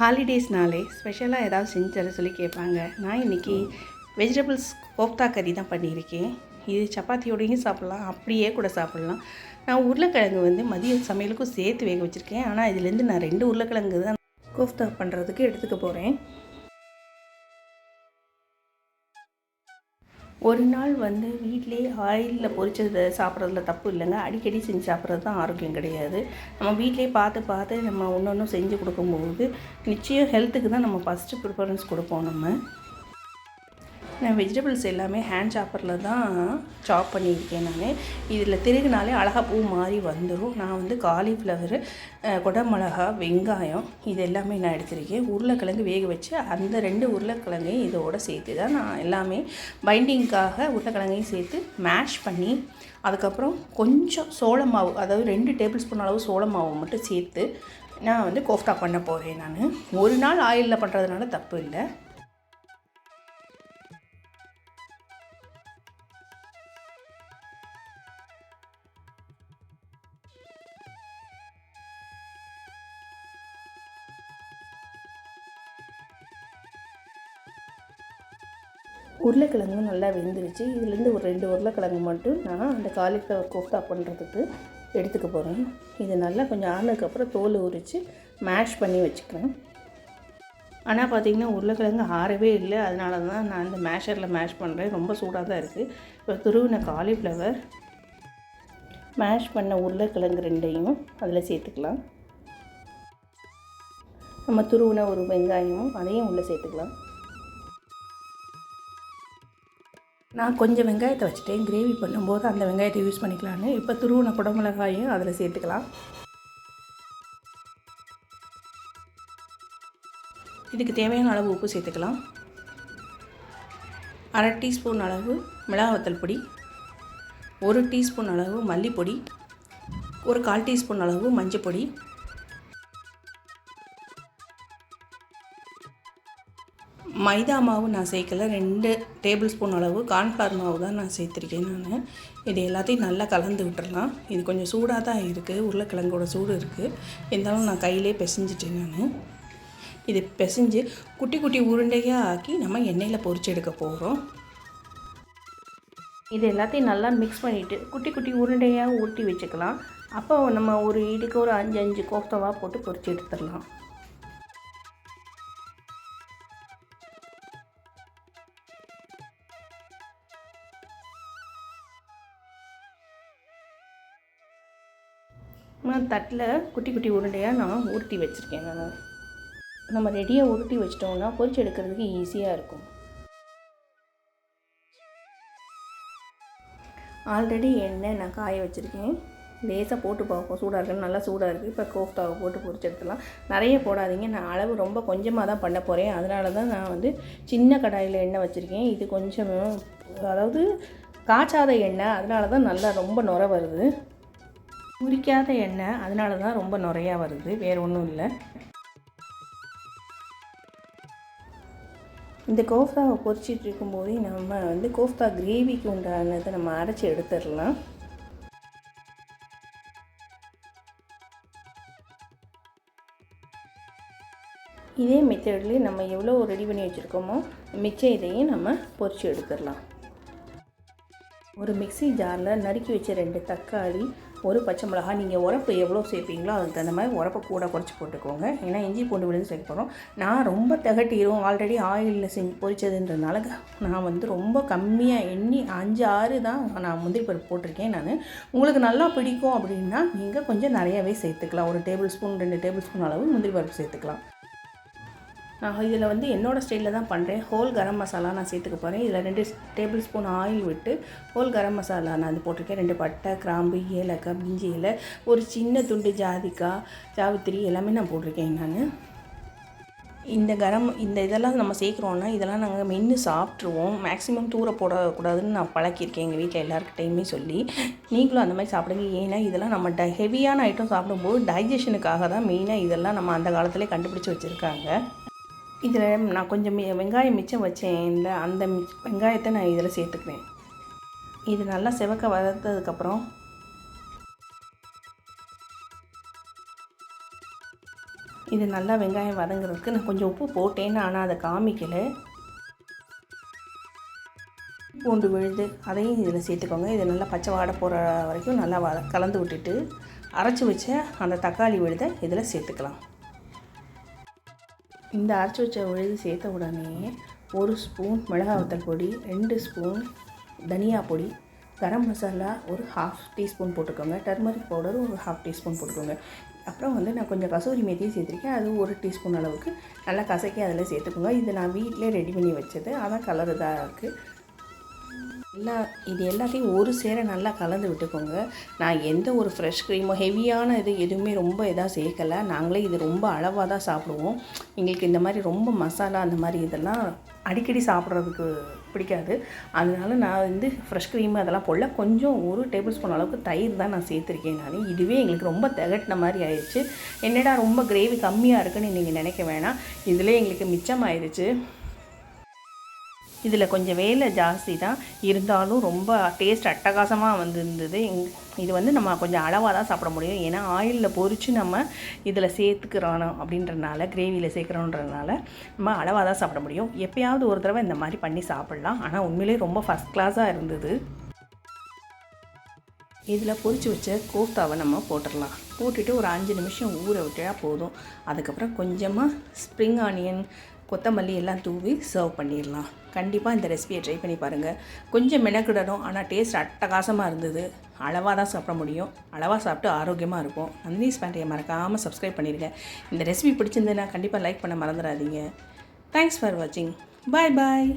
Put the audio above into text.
ஹாலிடேஸ்னாலே ஸ்பெஷலாக ஏதாவது செஞ்சு தர சொல்லி கேட்பாங்க. நான் இன்றைக்கி வெஜிடபிள்ஸ் கோப்தா கறி தான் பண்ணியிருக்கேன். இது சப்பாத்தியோடையும் சாப்பிட்லாம் அப்படியே கூட சாப்பிட்லாம். நான் உருளைக்கிழங்கு வந்து மதிய சமையலுக்கும் சேர்த்து வேக வச்சுருக்கேன். ஆனால் இதுலேருந்து நான் ரெண்டு உருளைக்கிழங்கு தான் கோஃப்தா பண்ணுறதுக்கு எடுத்துக்க போகிறேன் ஒரு நாள் வந்து வீட்டிலே ஆயிலில் பொரிச்சதை சாப்பிட்றதுல தப்பு இல்லைங்க. அடிக்கடி செஞ்சு சாப்பிட்றது தான் ஆரோக்கியம் கிடையாது. நம்ம வீட்டிலே பார்த்து பார்த்து நம்ம ஒன்று ஒன்றும் செஞ்சு கொடுக்கும்போது நிச்சயம் ஹெல்த்துக்கு தான் நம்ம ஃபஸ்ட்டு ப்ரிஃபரன்ஸ் கொடுப்போம் நம்ம. நான் வெஜிடபிள்ஸ் எல்லாமே ஹேண்ட் சாப்பரில் தான் சாப் பண்ணியிருக்கேன் நான். இதில் திருகுனாலே அழகாக பூ மாதிரி வந்துடும் நான் வந்து காலிஃப்ளவர் குடமிளகா வெங்காயம் இது எல்லாமே நான் எடுத்திருக்கேன். உருளைக்கிழங்கு வேக வச்சு அந்த ரெண்டு உருளைக்கிழங்கையும் இதோட சேர்த்து தான் நான் எல்லாமே பைண்டிங்க்காக உருளைக்கிழங்கையும் சேர்த்து மேஷ் பண்ணி அதுக்கப்புறம் கொஞ்சம் சோள மாவு அதாவது ரெண்டு டேபிள் ஸ்பூன் அளவு சோள மாவு மட்டும் சேர்த்து நான் வந்து கோஃப்டா பண்ண போகிறேன் நான். ஒரு நாள் ஆயிலில் பண்ணுறதுனால தப்பு இல்லை. உருளைக்கிழங்கும் நல்லா வெந்துருச்சு. இதுலேருந்து ஒரு ரெண்டு உருளைக்கிழங்கு மட்டும் நான் அந்த காலிஃப்ளவர் கோஃப்தா பண்ணுறதுக்கு எடுத்துக்க போகிறேன் இது நல்லா கொஞ்சம் ஆனதுக்கப்புறம் தோல் உரித்து மேஷ் பண்ணி வச்சுக்கிறேன். ஆனால் பார்த்திங்கன்னா உருளைக்கிழங்கு ஆறவே இல்லை. அதனால தான் நான் இந்த மேஷரில் மேஷ் பண்ணுறேன் ரொம்ப சூடாக தான் இருக்குது இப்போ துருவின காலிஃப்ளவர் மேஷ் பண்ண உருளைக்கிழங்கு ரெண்டையும் அதில் சேர்த்துக்கலாம். நம்ம துருவின ஒரு வெங்காயமும் அதையும் உள்ளே சேர்த்துக்கலாம். நான் கொஞ்சம் வெங்காயத்தை வச்சுட்டேன். கிரேவி பண்ணும்போது அந்த வெங்காயத்தை யூஸ் பண்ணிக்கலான்னு இப்போ துருவின குடமிளகாயும் அதில் சேர்த்துக்கலாம். இதுக்கு தேவையான அளவு உப்பு சேர்த்துக்கலாம். அரை டீஸ்பூன் அளவு மிளகாவத்தல் பொடி. ஒரு டீஸ்பூன் அளவு மல்லிப்பொடி. ஒரு கால் டீஸ்பூன் அளவு மஞ்சள் பொடி மைதா மாவு நான் சேர்க்கல. ரெண்டு டேபிள் ஸ்பூன் அளவு கார்ன்ஃப்ளவர் மாவு தான் நான் சேர்த்துருக்கேன் நான். இது எல்லாத்தையும் நல்லா கலந்து விட்டுடலாம் இது கொஞ்சம் சூடாக தான் இருக்குது உருளைக்கிழங்கோட சூடு இருக்குது இருந்தாலும் நான் கையிலே பிசைஞ்சிட்டேன் நான். இது பிசைஞ்சு குட்டி குட்டி உருண்டையாக ஆக்கி நம்ம எண்ணெயில் பொறிச்சு எடுக்க போகிறோம் இது எல்லாத்தையும் நல்லா மிக்ஸ் பண்ணிவிட்டு குட்டி குட்டி உருண்டையாக ஊட்டி வச்சுக்கலாம். அப்போ நம்ம ஒரு இடுக்கு ஒரு அஞ்சு அஞ்சு கோஃப்தவாக போட்டு பொரிச்சு எடுத்துடலாம். தட்டில் குட்டி குட்டி உருண்டையாக நான் உருட்டி வச்சுருக்கேன் நான். நம்ம ரெடியாக உருட்டி வச்சிட்டோம்னா பொரிச்சு எடுக்கிறதுக்கு ஈஸியாக இருக்கும். ஆல்ரெடி எண்ணெய் நான் காய வச்சுருக்கேன். லேசாக போட்டு பார்ப்போம். சூடாக இருக்குன்னு நல்லா சூடாக இருக்குது. இப்போ கோஃப்தாவை போட்டு பொரிச்சு எடுத்துடலாம். நிறைய போடாதீங்க. நான் அளவு ரொம்ப கொஞ்சமாக தான் பண்ண போகிறேன். அதனால தான் நான் வந்து சின்ன கடாயில் எண்ணெய் வச்சுருக்கேன். இது கொஞ்சம் அதாவது காய்ச்சாத எண்ணெய். அதனால தான் நல்லா ரொம்ப நுர வருது. உரிக்காத எண்ணெய் அதனால தான் ரொம்ப நுறையா வருது. வேறு ஒன்றும் இல்லை. இந்த கோஃப்தாவை பொரிச்சிட்டு இருக்கும்போதே நம்ம வந்து கோஃப்தா கிரேவிக்கு உண்டானதை நம்ம அரைச்சி எடுத்துடலாம். இதே மெத்தட்லேயே நம்ம எவ்வளோ ரெடி பண்ணி வச்சுருக்கோமோ மிச்சம் இதையும் நம்ம பொரிச்சு எடுத்துடலாம். ஒரு மிக்ஸி ஜாரில் நறுக்கி வச்ச ரெண்டு தக்காளி ஒரு பச்சை மிளகா நீங்கள் உரப்பு எவ்வளோ சேர்ப்பீங்களோ அதுக்கு தகுந்த மாதிரி உரப்பை கூட குறைச்சி போட்டுக்கோங்க. ஏன்னா இஞ்சி பூண்டு விழுந்து சேர்க்க போகிறோம் நான் ரொம்ப திகட்டிடும் ஆல்ரெடி ஆயிலில் செஞ்சு பொரிச்சதுன்றதுனால நான் வந்து ரொம்ப கம்மியாக எண்ணி அஞ்சு ஆறு தான் நான் முந்திரி பருப்பு போட்டிருக்கேன் நான். உங்களுக்கு நல்லா பிடிக்கும் அப்படின்னா நீங்கள் கொஞ்சம் நிறையாவே சேர்த்துக்கலாம். ஒரு டேபிள் ஸ்பூன் ரெண்டு டேபிள் ஸ்பூன் அளவு முந்திரி பருப்பு சேர்த்துக்கலாம். நான் இதில் வந்து என்னோடய ஸ்டைலில் தான் பண்ணுறேன். ஹோல் கரம் மசாலா நான் சேர்த்துக்க போகிறேன் இதில் ரெண்டு டேபிள் ஸ்பூன் ஆயில் விட்டு ஹோல் கரம் மசாலா நான் அது போட்டிருக்கேன். ரெண்டு பட்டை கிராம்பு ஏலக்காய் பிஞ்சி இலை ஒரு சின்ன துண்டு ஜாதிக்காய் ஜாவித்திரி எல்லாமே நான் போட்டிருக்கேன் நான். இந்த கரம் இந்த இதெல்லாம் நம்ம சேர்க்குறோன்னா இதெல்லாம் நாங்கள் மென்று சாப்பிட்ருவோம் மேக்ஸிமம் தூர போடக்கூடாதுன்னு நான் பழக்கியிருக்கேன் எங்கள் வீட்டில் எல்லாருக்கிட்டையுமே சொல்லி. நீங்களும் அந்த மாதிரி சாப்பிடுங்க. ஏன்னா இதெல்லாம் நம்ம ட ஹெவியான ஐட்டம் சாப்பிடும்போது டைஜஷனுக்காக தான் மெயினாக இதெல்லாம் நம்ம அந்த காலத்திலே கண்டுபிடிச்சி வச்சுருக்காங்க. இதில் நான் கொஞ்சம் மி வெங்காயம் மிச்சம் வச்சேன். இல்லை அந்த வெங்காயத்தை நான் இதில் சேர்த்துக்கிறேன் இது நல்லா செவக்க வளர்த்ததுக்கப்புறம் இது நல்லா வெங்காயம் வதங்குறதுக்கு நான் கொஞ்சம் உப்பு போட்டேன். ஆனால் அதை காமிக்கலை. பூண்டு விழுது அதையும் இதில் சேர்த்துக்கோங்க. இது நல்லா பச்சை வாடை போகிற வரைக்கும் நல்லா வத கலந்து விட்டுட்டு அரைச்சி வச்ச அந்த தக்காளி விழுதை இதில் சேர்த்துக்கலாம். இந்த அரைச்சி வச்ச உழுது சேர்த்த உடனே ஒரு ஸ்பூன் மிளகாய் வத்தல் பொடி ரெண்டு ஸ்பூன் தனியா பொடி கரம் மசாலா ஒரு ஹாஃப் டீஸ்பூன் போட்டுக்கோங்க. டர்மரிக் பவுடர் ஒரு ஹாஃப் டீஸ்பூன் போட்டுக்கோங்க. அப்புறம் வந்து நான் கொஞ்சம் கசூரி மேத்தியும் சேர்த்துருக்கேன். அது ஒரு டீஸ்பூன் அளவுக்கு நல்லா கசக்கி அதில் சேர்த்துக்கோங்க. இது நான் வீட்டிலே ரெடி பண்ணி வச்சது. அதான் கலர் இதாக இருக்குது எல்லா இது எல்லாத்தையும் ஒரு சேர நல்லா கலந்து விட்டுக்கோங்க. நான் எந்த ஒரு ஃப்ரெஷ் க்ரீமோ ஹெவியான இது எதுவுமே ரொம்ப இதாக சேர்க்கலை. நாங்களே இது ரொம்ப அளவாக தான் சாப்பிடுவோம். எங்களுக்கு இந்த மாதிரி ரொம்ப மசாலா அந்த மாதிரி இதெல்லாம் அடிக்கடி சாப்பிட்றதுக்கு பிடிக்காது. அதனால நான் வந்து ஃப்ரெஷ் க்ரீம் அதெல்லாம் போடல. கொஞ்சம் ஒரு டேபிள் ஸ்பூன் அளவுக்கு தயிர் தான் நான் சேர்த்துருக்கேன் நான். இதுவே எங்களுக்கு ரொம்ப திகட்டின மாதிரி ஆயிடுச்சு. என்னடா ரொம்ப கிரேவி கம்மியாக இருக்குன்னு நீங்கள் நினைக்க வேணாம். இதிலே எங்களுக்கு மிச்சமாயிருச்சு. இதில் கொஞ்சம் வேலை ஜாஸ்தி தான். இருந்தாலும் ரொம்ப டேஸ்ட் அட்டகாசமாக வந்துருந்தது. இங் இது வந்து நம்ம கொஞ்சம் அளவாக தான் சாப்பிட முடியும். ஏன்னா ஆயிலில் பொறிச்சு நம்ம இதில் சேர்த்துக்கிறோம் அப்படின்றனால கிரேவியில் சேர்க்குறோன்றதுனால நம்ம அளவாக தான் சாப்பிட முடியும். எப்பயாவது ஒரு தடவை இந்த மாதிரி பண்ணி சாப்பிட்லாம். ஆனால் உண்மையிலேயே ரொம்ப ஃபஸ்ட் கிளாஸாக இருந்தது. இதில் பொறிச்சு வச்ச கோஃப்தாவை நம்ம போட்டுடலாம். போட்டுட்டு ஒரு அஞ்சு நிமிஷம் ஊற விட்டா போதும். அதுக்கப்புறம் கொஞ்சமாக ஸ்ப்ரிங் ஆனியன் கொத்தமல்லி எல்லாம் தூவி சர்வ் பண்ணிடலாம். கண்டிப்பாக இந்த ரெசிபியை ட்ரை பண்ணி பாருங்கள் கொஞ்சம் மெனக்கிடணும் ஆனால் டேஸ்ட் அட்டகாசமாக இருந்தது. அளவாக தான் சாப்பிட முடியும். அளவாக சாப்பிட்டு ஆரோக்கியமாக இருக்கும் நந்தினிஸ் பேண்டையை மறக்காமல் சப்ஸ்கிரைப் பண்ணிடுங்க இந்த ரெசிபி பிடிச்சிருந்ததுன்னா கண்டிப்பாக லைக் பண்ண மறந்துடாதீங்க. தேங்க்ஸ் ஃபார் வாட்சிங் பாய் பாய்